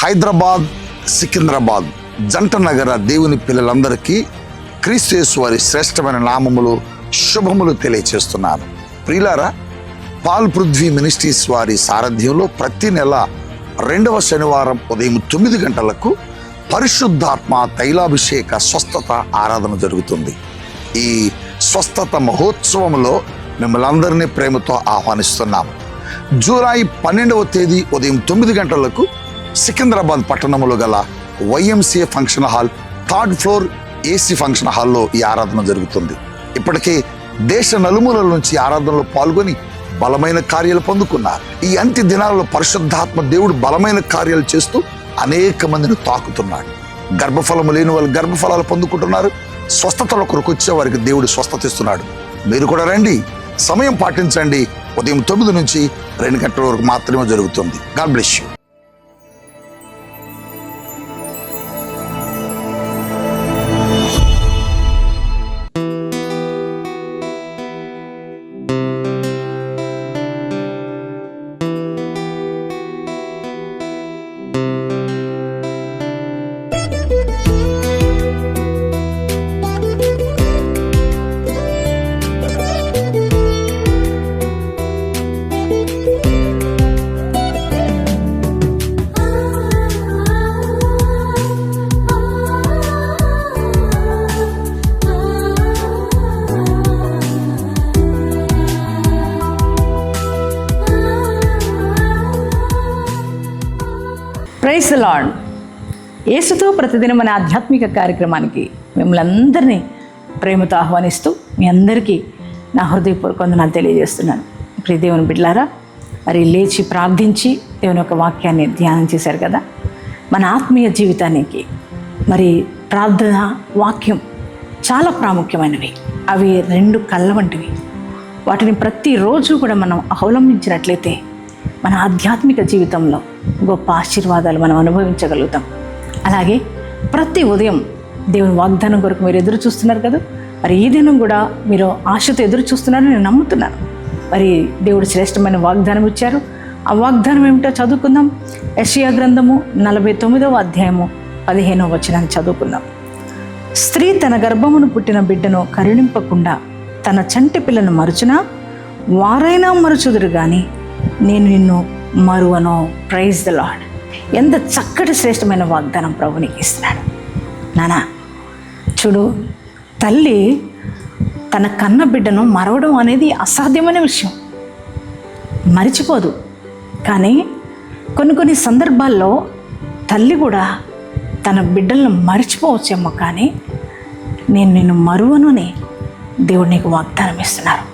హైదరాబాద్ సికింద్రాబాద్ జంట నగర దేవుని పిల్లలందరికీ క్రీస్తు వారి శ్రేష్టమైన నామములు శుభములు తెలియచేస్తున్నాను. ప్రియులారా పాల్ పృథ్వీ మినిస్ట్రీస్ వారి సారథ్యంలో ప్రతి నెల రెండవ శనివారం ఉదయం తొమ్మిది గంటలకు పరిశుద్ధాత్మ తైలాభిషేక స్వస్థత ఆరాధన జరుగుతుంది. ఈ స్వస్థత మహోత్సవంలో మిమ్మల్ని అందరినీ ప్రేమతో ఆహ్వానిస్తున్నాం జూలై పన్నెండవ తేదీ ఉదయం తొమ్మిది గంటలకు సికింద్రాబాద్ పట్టణంలో గల YMCA function hall third floor AC function హాల్లో ఈ ఆరాధన జరుగుతుంది. ఇప్పటికే దేశ నలుమూలల నుంచి ఆరాధనలో పాల్గొని బలమైన కార్యాలు పొందుకున్నారు. ఈ అంత్య దినాలలో పరిశుద్ధాత్మ దేవుడు బలమైన కార్యాలు చేస్తూ అనేక మందిని తాకుతున్నాడు. గర్భఫలము లేని వాళ్ళు గర్భఫలాలు పొందుకుంటున్నారు. స్వస్థతల కొరకు వచ్చే వారికి దేవుడు స్వస్థత ఇస్తున్నాడు. మీరు కూడా రండి. సమయం పాటించండి. ఉదయం తొమ్మిది నుంచి రెండు గంటల వరకు మాత్రమే జరుగుతుంది. God bless you. Praise Lord యేసుతో ప్రతిదినం మన ఆధ్యాత్మిక కార్యక్రమానికి మిమ్మల్ని అందరినీ ప్రేమతో ఆహ్వానిస్తూ మీ అందరికీ నా హృదయపూర్వక వందనాలు తెలియజేస్తున్నాను. ప్రియ దేవుని బిడ్లారా మరి లేచి ప్రార్థించి దేవుని యొక్క వాక్యాన్ని ధ్యానం చేశారు కదా? మన ఆత్మీయ జీవితానికి మరి ప్రార్థన వాక్యం చాలా ప్రాముఖ్యమైనవి. అవి రెండు కళ్ళ వంటివి. వాటిని ప్రతిరోజు కూడా మనం అవలంబించినట్లయితే మన ఆధ్యాత్మిక జీవితంలో గొప్ప ఆశీర్వాదాలు మనం అనుభవించగలుగుతాం. అలాగే ప్రతి ఉదయం దేవుని వాగ్దానం కొరకు మీరు ఎదురు చూస్తున్నారు కదా? మరి ఈ దినం కూడా మీరు ఆశతో ఎదురు చూస్తున్నారని నేను నమ్ముతున్నాను. మరి దేవుడు శ్రేష్టమైన వాగ్దానం ఇచ్చారు. ఆ వాగ్దానం ఏమిటో చదువుకుందాం. యషియా గ్రంథము నలభై తొమ్మిదవ అధ్యాయము పదిహేనవ వచనాన్ని చదువుకుందాం. స్త్రీ తన గర్భమును పుట్టిన బిడ్డను కరుణింపకుండా తన చంటి పిల్లను మరుచునా? వారైనా మరుచుదురు కానీ నేను నిన్ను మరువను. ప్రైజ్ ద లాడ్ ఎంత చక్కటి శ్రేష్టమైన వాగ్దానం ప్రభు నీకు ఇస్తున్నాడు. నానా చూడు తల్లి తన కన్న బిడ్డను మరవడం అనేది అసాధ్యమైన విషయం. మరిచిపోదు. కానీ కొన్ని కొన్ని సందర్భాల్లో తల్లి కూడా తన బిడ్డలను మరిచిపోవచ్చేమో కానీ నేను నిన్ను మరువను అని దేవుడు నీకు వాగ్దానం ఇస్తున్నారు.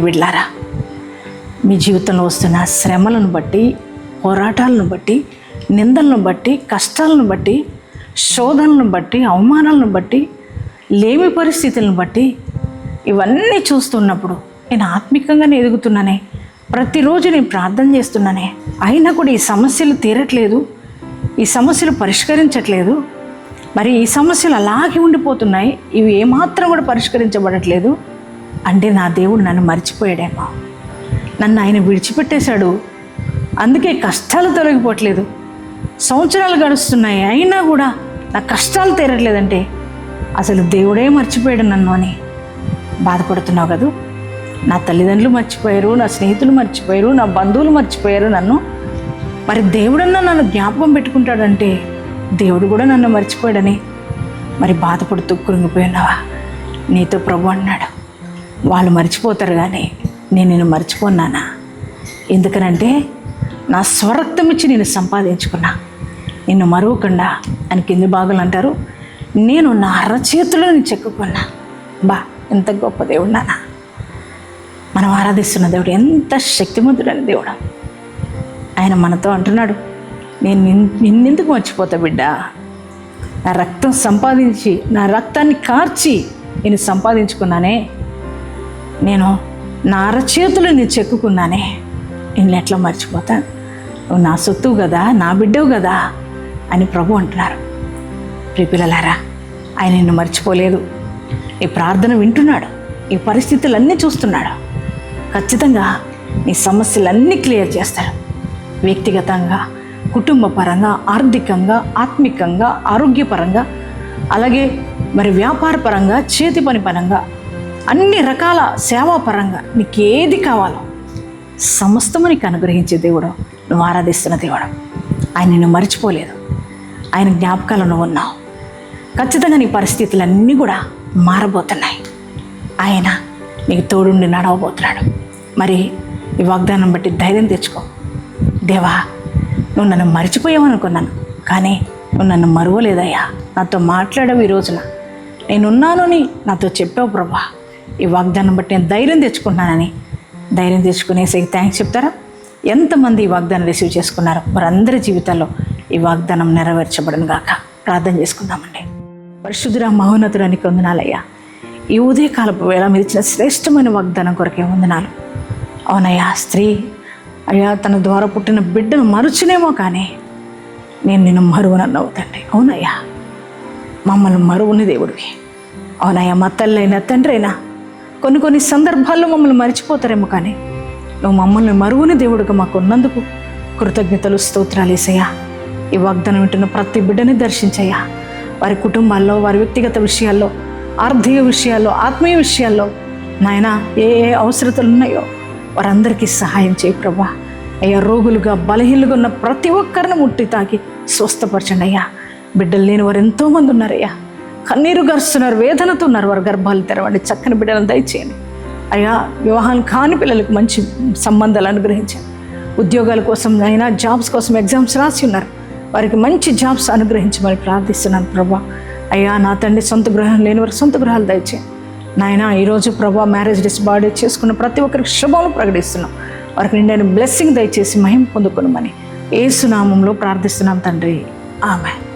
బిడ్లారా మీ జీవితంలో వస్తున్న శ్రమలను బట్టి పోరాటాలను బట్టి నిందలను బట్టి కష్టాలను బట్టి శోధనలను బట్టి అవమానాలను బట్టి లేమి పరిస్థితులను బట్టి ఇవన్నీ చూస్తున్నప్పుడు నేను ఆత్మికంగానే ఎదుగుతున్నానే. ప్రతిరోజు నేను ప్రార్థన చేస్తున్నానే. అయినా కూడా ఈ సమస్యలు తీరట్లేదు. ఈ సమస్యలు పరిష్కరించట్లేదు. మరి ఈ సమస్యలు అలాగే ఉండిపోతున్నాయి. ఇవి ఏమాత్రం కూడా పరిష్కరించబడట్లేదు. అంటే నా దేవుడు నన్ను మర్చిపోయాడేమో. నన్ను ఆయన విడిచిపెట్టేశాడు. అందుకే కష్టాలు తొలగిపోవట్లేదు. సంవత్సరాలు గడుస్తున్నాయి. అయినా కూడా నా కష్టాలు తీరట్లేదంటే అసలు దేవుడే మర్చిపోయాడు నన్ను అని బాధపడుతున్నావు కదూ? నా తల్లిదండ్రులు మర్చిపోయారు నా స్నేహితులు మర్చిపోయారు నా బంధువులు మర్చిపోయారు నన్ను. మరి దేవుడన్నా నన్ను జ్ఞాపకం పెట్టుకుంటాడంటే దేవుడు కూడా నన్ను మర్చిపోయాడని మరి బాధపడుతూ కృంగిపోయినావా నీతో ప్రభు అన్నాడు. వాళ్ళు మర్చిపోతారు కానీ నేను నిన్ను మర్చిపోన్నానా ఎందుకనంటే నా స్వరక్తం ఇచ్చి నేను సంపాదించుకున్నా. నిన్ను మరువకుండా అని కింది భాగులు అంటారు. నేను నా అరచేతులను నేను చెక్కుకున్నా. బా ఎంత గొప్ప దేవుడు నాన్న మనం ఆరాధిస్తున్న దేవుడు ఎంత శక్తిమంతుడని దేవుడు. ఆయన మనతో అంటున్నాడు నేను నిన్నెందుకు మర్చిపోతా బిడ్డ? నా రక్తం సంపాదించి నా రక్తాన్ని కార్చి నేను సంపాదించుకున్నానే. నేను నా అరచేతులు నేను చెక్కుకున్నానే. నేను ఎట్లా మర్చిపోతాను నువ్వు నా సొత్తువు కదా నా బిడ్డవు కదా అని ప్రభు అంటున్నారు. ప్రిపిల్లలారా ఆయన నిన్ను మర్చిపోలేదు. ఈ ప్రార్థన వింటున్నాడు. ఈ పరిస్థితులన్నీ చూస్తున్నాడు. ఖచ్చితంగా నీ సమస్యలన్నీ క్లియర్ చేస్తాడు. వ్యక్తిగతంగా కుటుంబ పరంగా ఆర్థికంగా ఆత్మికంగా ఆరోగ్యపరంగా అలాగే మరి వ్యాపార పరంగా చేతి పని పరంగా అన్ని రకాల సేవా పరంగా నీకు ఏది కావాలో సమస్తము నీకు అనుగ్రహించే దేవుడు. నువ్వు ఆరాధిస్తున్న దేవుడు. ఆయన నిన్ను మర్చిపోలేదు. ఆయన జ్ఞాపకాలు నువ్వు ఉన్నావు. ఖచ్చితంగా నీ పరిస్థితులన్నీ కూడా మారబోతున్నాయి. ఆయన నీకు తోడుండి నడవబోతున్నాడు. మరి ఈ వాగ్దానం బట్టి ధైర్యం తెచ్చుకో. దేవా నువ్వు నన్ను మర్చిపోయావు అనుకున్నాను కానీ నువ్వు నన్ను మరువలేదయ్యా. నాతో మాట్లాడవు ఈ రోజున. నేనున్నాను అని నాతో చెప్పావు ప్రభా. ఈ వాగ్దానం బట్టి నేను ధైర్యం తెచ్చుకుంటున్నానని. ధైర్యం తెచ్చుకునేసి థ్యాంక్స్ చెప్తారా? ఎంతమంది ఈ వాగ్దానం రిసీవ్ చేసుకున్నారో వారందరి జీవితాల్లో ఈ వాగ్దానం నెరవేర్చబడను గాక. ప్రార్థన చేసుకుందామండి. పరిశుద్ధుర మహోన్నతుడానికి వందనాలయ్యా. ఈ ఉదయకాలపు వేళ మీరు ఇచ్చిన శ్రేష్టమైన వాగ్దానం కొరకే వందనాలు. అవునయ్యా స్త్రీ అయ్యా తన ద్వారా పుట్టిన బిడ్డను మరుచునేమో కానీ నేను నిన్ను మరువనన్నావు తండ్రి. అవునయ్యా మమ్మల్ని మరువుని దేవుడివి. అవునయ్యా మా తల్లైనా తండ్రి అయినా కొన్ని కొన్ని సందర్భాల్లో మమ్మల్ని మర్చిపోతారేమో కానీ నువ్వు మమ్మల్ని మరువుని దేవుడిగా మాకు ఉన్నందుకు కృతజ్ఞతలు స్తోత్రాలు వేసయ్యా ఈ వాగ్దానం వింటున్న ప్రతి బిడ్డని దర్శించయ్యా. వారి కుటుంబాల్లో వారి వ్యక్తిగత విషయాల్లో ఆర్థిక విషయాల్లో ఆత్మీయ విషయాల్లో నాయన ఏ ఏ అవసరతలు ఉన్నాయో వారందరికీ సహాయం చేయి ప్రభా. అయ్యా రోగులుగా బలహీనులుగా ఉన్న ప్రతి ఒక్కరిని ముట్టి తాకి స్వస్థపరచండి అయ్యా. బిడ్డలు లేని వారు ఎంతోమంది ఉన్నారయ్యా. కన్నీరు గరుస్తున్నారు వేదనతో ఉన్నారు వారి గర్భాలు తెరవండి చక్కని బిడ్డలను దయచేయండి. అయ్యా వివాహం కాని పిల్లలకు మంచి సంబంధాలు అనుగ్రహించండి. ఉద్యోగాల కోసం అయినా జాబ్స్ కోసం ఎగ్జామ్స్ రాసి ఉన్నారు. వారికి మంచి జాబ్స్ అనుగ్రహించమని ప్రార్థిస్తున్నాను ప్రభా. అయ్యా నా తండ్రి సొంత గృహం లేని వారు సొంత గృహాలు దయచేయండి. నాయన ఈరోజు ప్రభా మ్యారేజ్ డిస్ బాడీ చేసుకున్న ప్రతి ఒక్కరికి శుభములు ప్రకటిస్తున్నాం. వారికి నిండైన బ్లెస్సింగ్ దయచేసి మహిం పొందుకునమని ఏసునామంలో ప్రార్థిస్తున్నాం తండ్రి. ఆమె